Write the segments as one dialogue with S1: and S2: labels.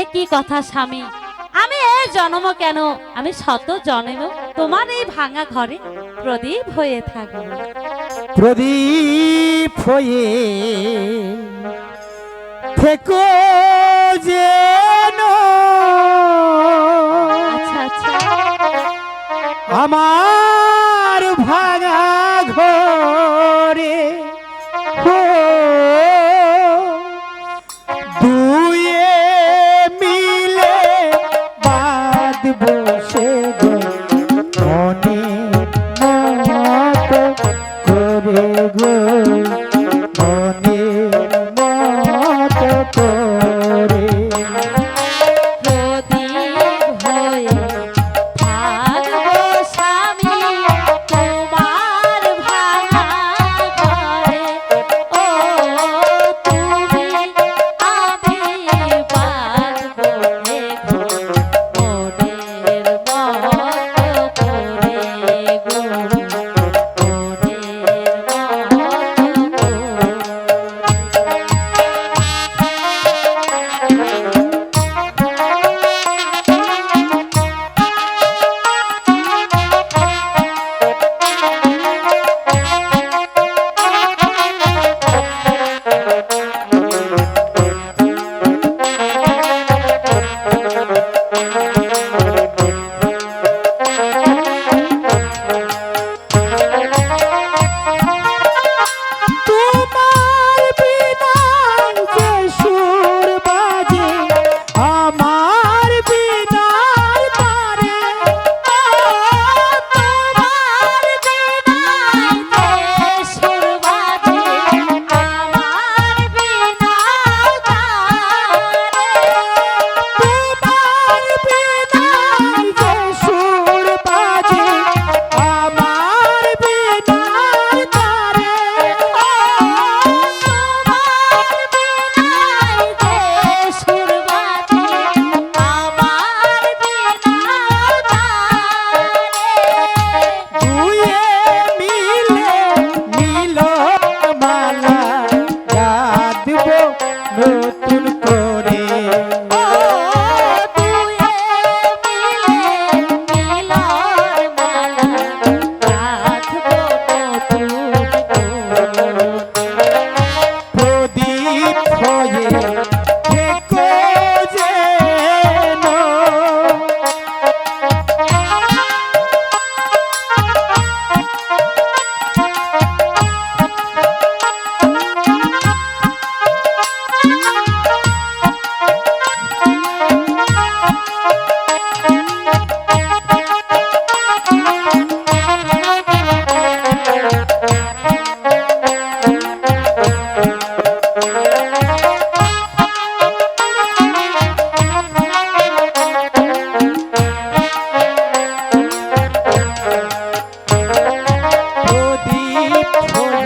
S1: একই কথা স্বামী? আমি এ জন্ম কেন? আমি শত জন্ম তোমার এই ভাঙা ঘরে প্রদীপ হয়ে
S2: থাকি।
S1: প্রদীপ হয়ে
S2: থেকো যেন।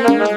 S1: Thank you.